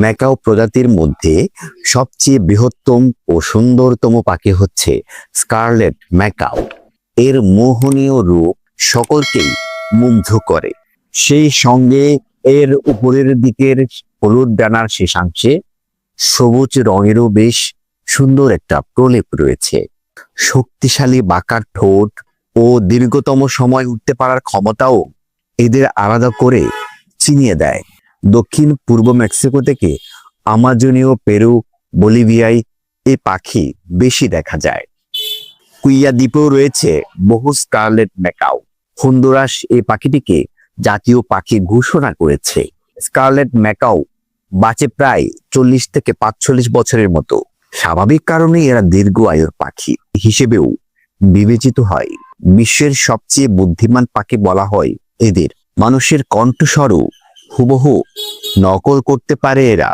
Macaw প্রজাতির মধ্যে সবচেয়ে বৃহত্তম ও সুন্দরতম পাখি হচ্ছে স্কারলেট ম্যাকাও। এর মোহনীয় রূপ সকলকেই মুগ্ধ করে। সেই সঙ্গে এর উপরের দিকের হলুদ ডানার শেষাংশে সবুজ রঙেরও বেশ সুন্দর একটা প্রলেপ রয়েছে। শক্তিশালী বাঁকার ঠোঁট ও দীর্ঘতম সময় উঠতে পারার ক্ষমতাও এদের আলাদা করে চিনিয়ে দেয়। দক্ষিণ পূর্ব মেক্সিকো থেকে আমাজনীয় পেরু, বলিভিয়ায় এ পাখি বেশি দেখা যায়। কুইয়া দ্বীপেও রয়েছে বহু স্কারলেট ম্যাকাও। হন্ডুরাস এই পাখিটিকে জাতীয় পাখি ঘোষণা করেছে। স্কারলেট ম্যাকাও বাঁচে প্রায় চল্লিশ থেকে পাঁচচল্লিশ বছরের মতো। স্বাভাবিক কারণে এরা দীর্ঘ আয়ুর পাখি হিসেবেও বিবেচিত হয়। বিশ্বের সবচেয়ে বুদ্ধিমান পাখি বলা হয় এদের। মানুষের কণ্ঠস্বরও হুবহু নকল করতে পারে এরা।